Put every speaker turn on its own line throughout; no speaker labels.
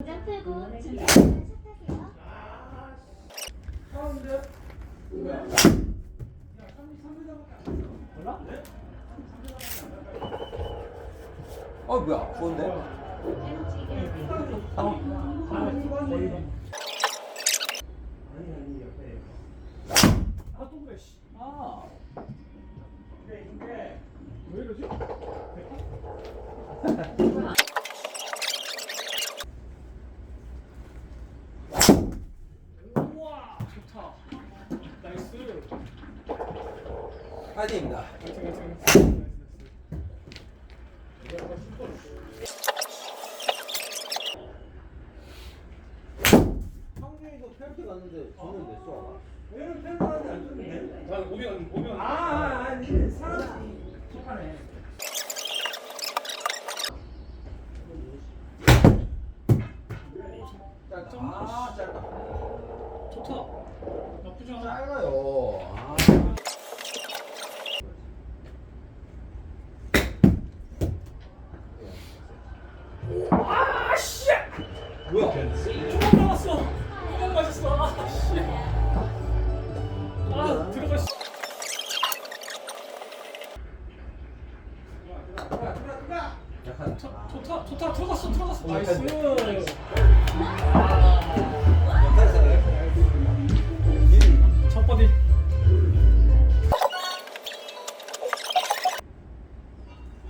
모자 풀고 준비 차 타세요.
어 뭐야 좋은데?
아,
파이팅입니다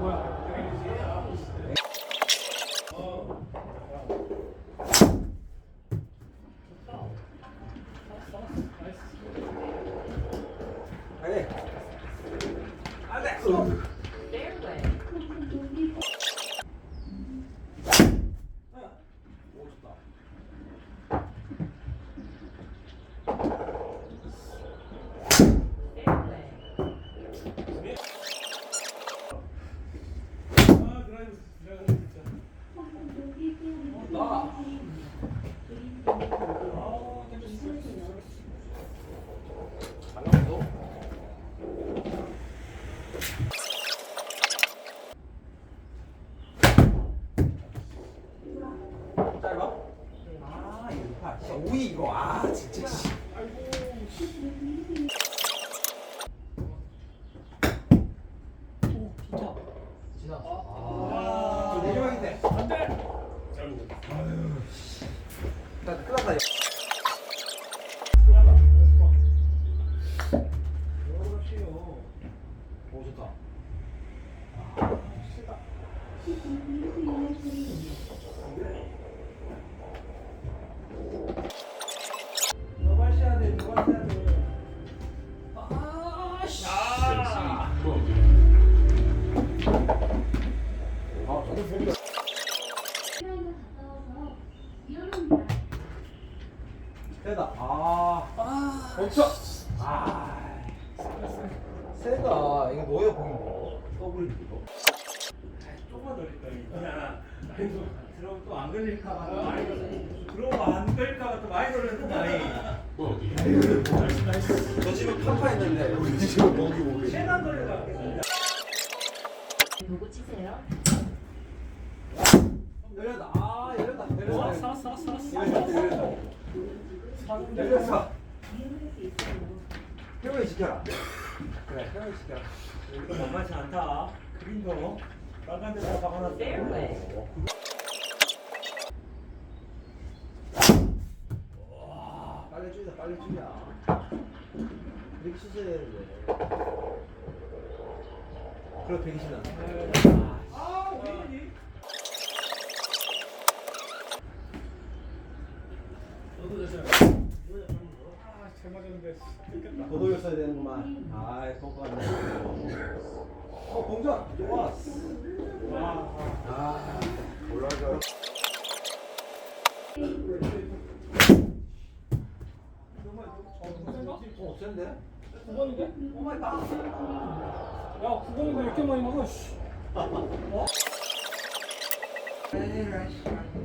뭐야? 아니 오 좋다
아, 드라이브, 드라이브 진짜.
나
아, 땡겨주세요.
잘 나왔어 짧아? 아 이거 봐 진짜 오이 이거 아 진짜 씨
오, 좋다.
지났어
아.
저
안 돼.
일단 끝났다 멈춰. 아 세다. 이거 뭐야 보긴 뭐 더블 이거.
조금만 더 있다, 야. 들어오면 또안 걸릴까봐 또 많이 걸려. 들어오면 안 걸릴까 봐 또 많이 걸렸다,
저 지금 깜파 했는데. 우리 지금 목이 목이
최단 걸릴까 봐.
보고 치세요.
열렸다. 아 열렸다.
와,
열렸다. 열렸다. 열렸다.
있어요.
태원이 지켜라 그래 태원이 지켜라
여기도 만만치 않다. 그린도 빨간 데다 박아놨어.
와 빨리 줄이자 빨리 줄이자 이렇게 치셔야 되는데 그래 120 나.
아, 우리 너도 됐어요.
아, 잘 맞았는데.
돌렸어야 되는구만. 아이 성과네 어 공전! 좋았어
와,
아. 올라가 어? 센데?
9번인데?
오마이 갓
야, 9번인데 왜 이렇게 많이 먹어, 씨.
크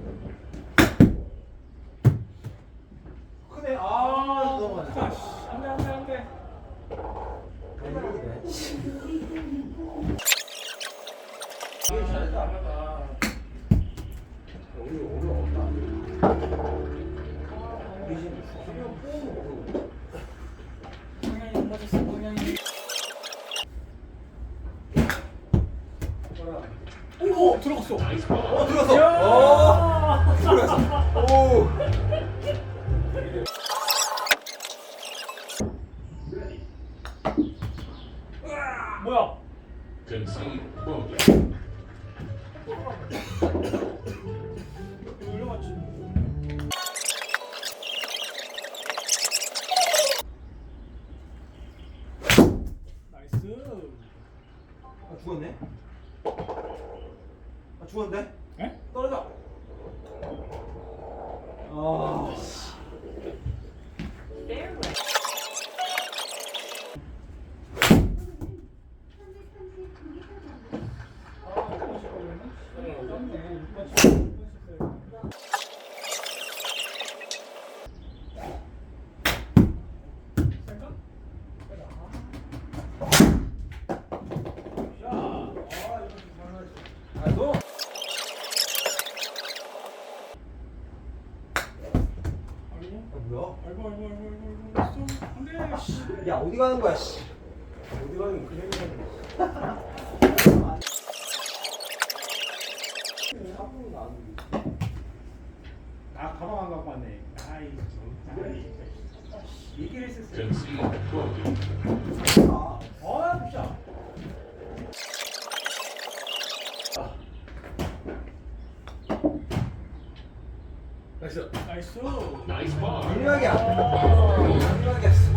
들어갔어
어 들어갔어. 어 들어갔어. 오.
뭐야
bogey.
올려
아 죽었는데?
에?
떨어져. 아. 아 너.
아이고
아 뭐야?
아이고 아이고 아이고 아이고 아이고 있어 안돼 씨
야 어디 가는 거야 씨.
어디 가는 그냥 가는 아 가방 안 갖고 왔네 아이 저 얘기를 했었어요.
아.
아 진짜
나이스.
나이스.
마지막이야. 마지막이야.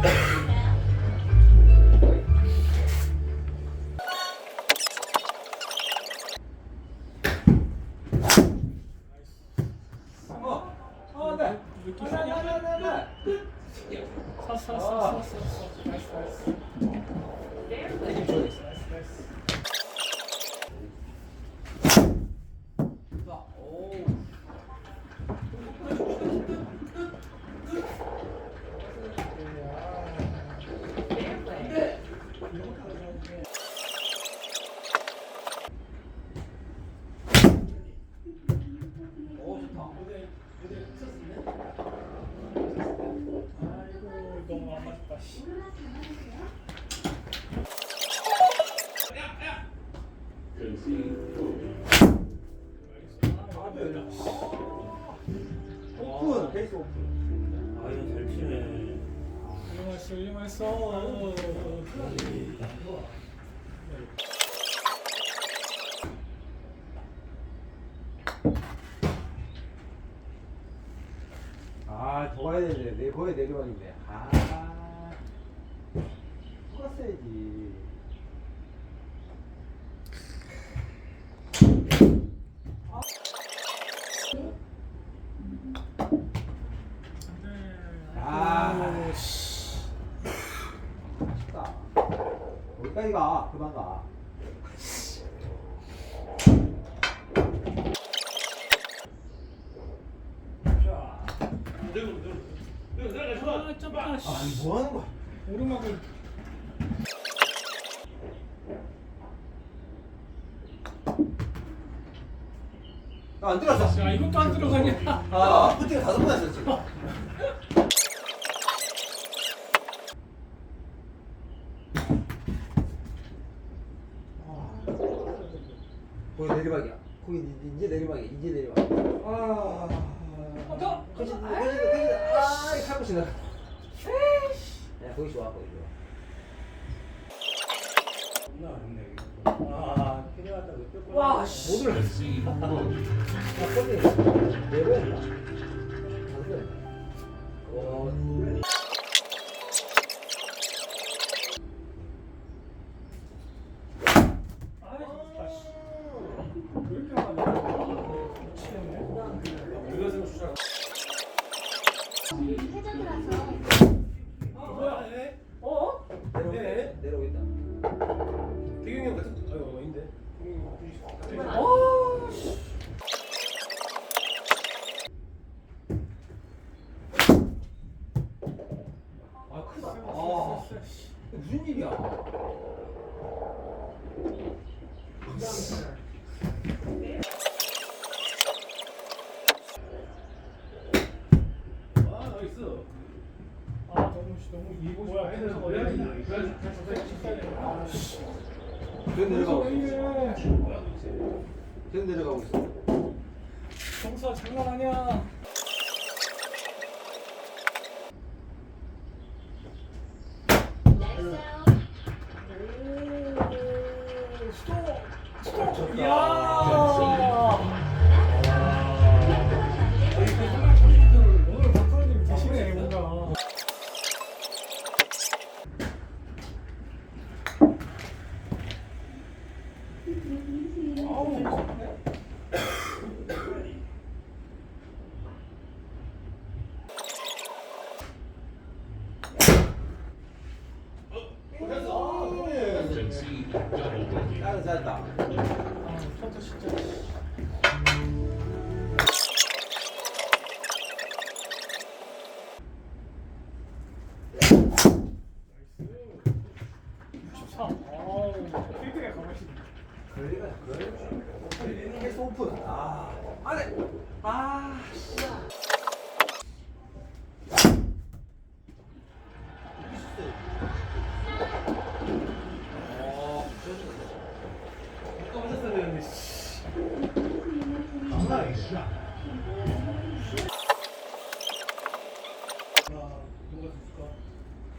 오픈, 베이스 오픈.
아 이거 잘 치네
훌륭했어 훌륭했어
아, 더 가야 되는데. 내 거에 내리막인데. 아. 더 갔어야지. 아.
씨
아쉽다. 어디까지 가? 그만 가.
아 점프 씨
아니, 뭐 하는 거야?
오르막을
나안 들어갔어.
야 이것도 안 들어가냐
아, 푸팅을 다섯 번 했어, 지금. 거기 내리막이야. 거기 이제- 이제 내리막이야. 이제 내리막. 아.
더!
거기 거기 거기 아, 이 칼부 지나. 야, 거기 좋아. 거기 좋아.
존나 어렵네 이거 아 필요하다 그
와, 씨.
못 올라.
Concede bogey.
아, 네번 했
그
내려가고 있어. 그 내려가고 있어.
정수야 장난 아니야.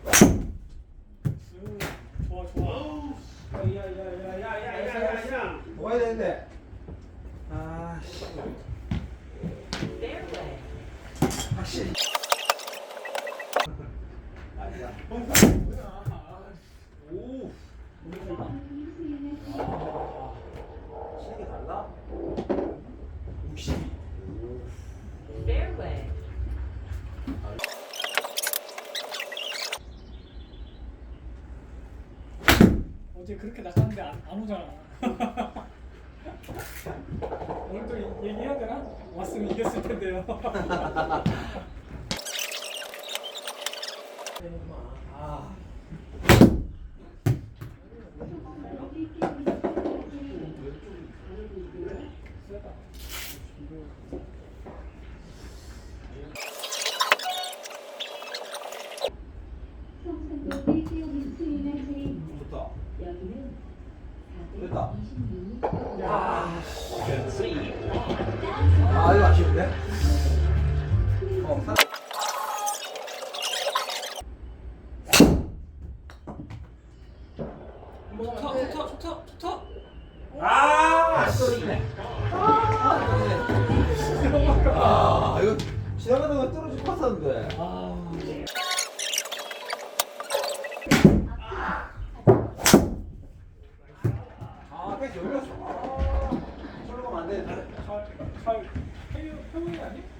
아,
뭐해야 되는데? 지금 그렇게 나갔는데 안, 안 오잖아. 오늘 또 얘기해야 되나? 왔으면 이겼을 텐데요.
아.
아.
아. 아유 아쉬운데? 어,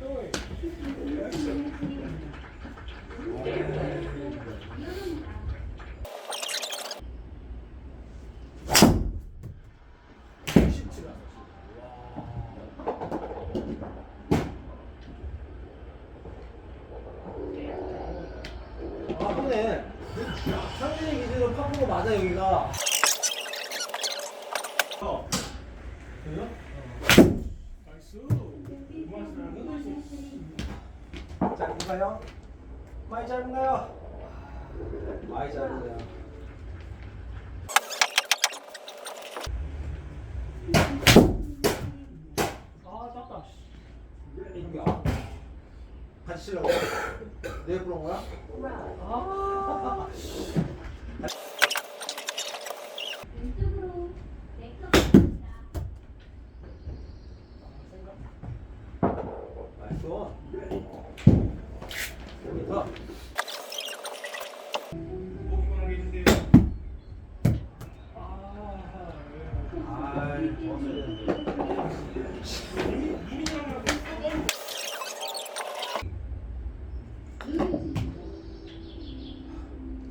doing? 짜증나요. 많이 짜증나요.
아, 짰다.
이거야. 같이 치려고. 내 부른 거야?
아.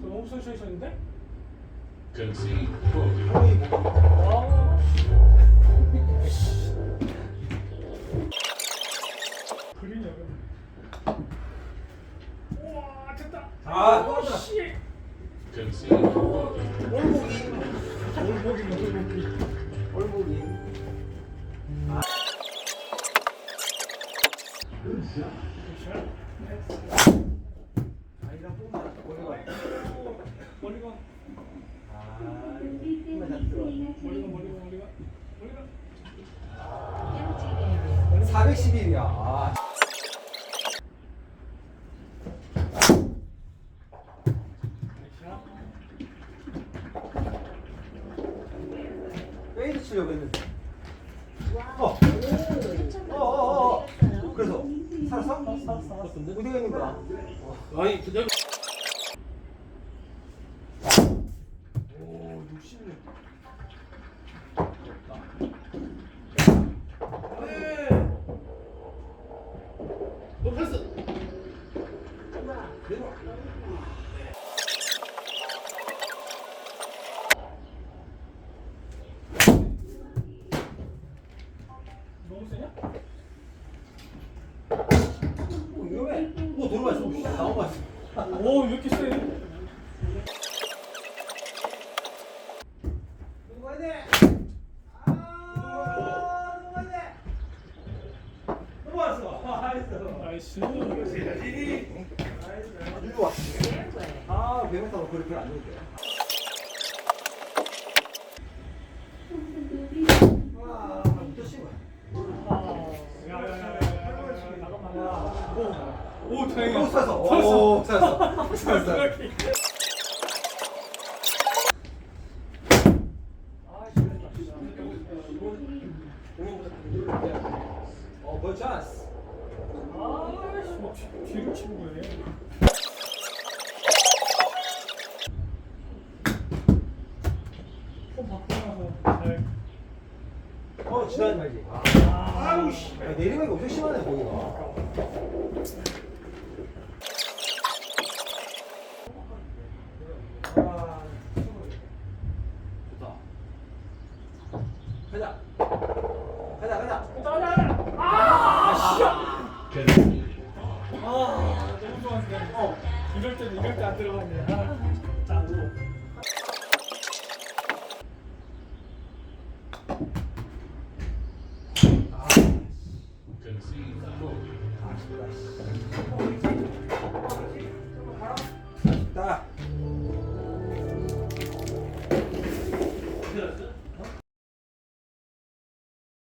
너무 쏠쏠쏠인데?
Concede.
Quote.
알았어? 알았어, 알았어, 알았어. 어디 있는 거야?
아니 그대로
오 60년 나온 맛있어.
오, 왜 이렇게 세?
가자. 가자, 가자. 가자, 가자.
아, 씨.
아, 너무 좋았어. 어. 이럴 때는 이럴 때 안 들어갔네. 아.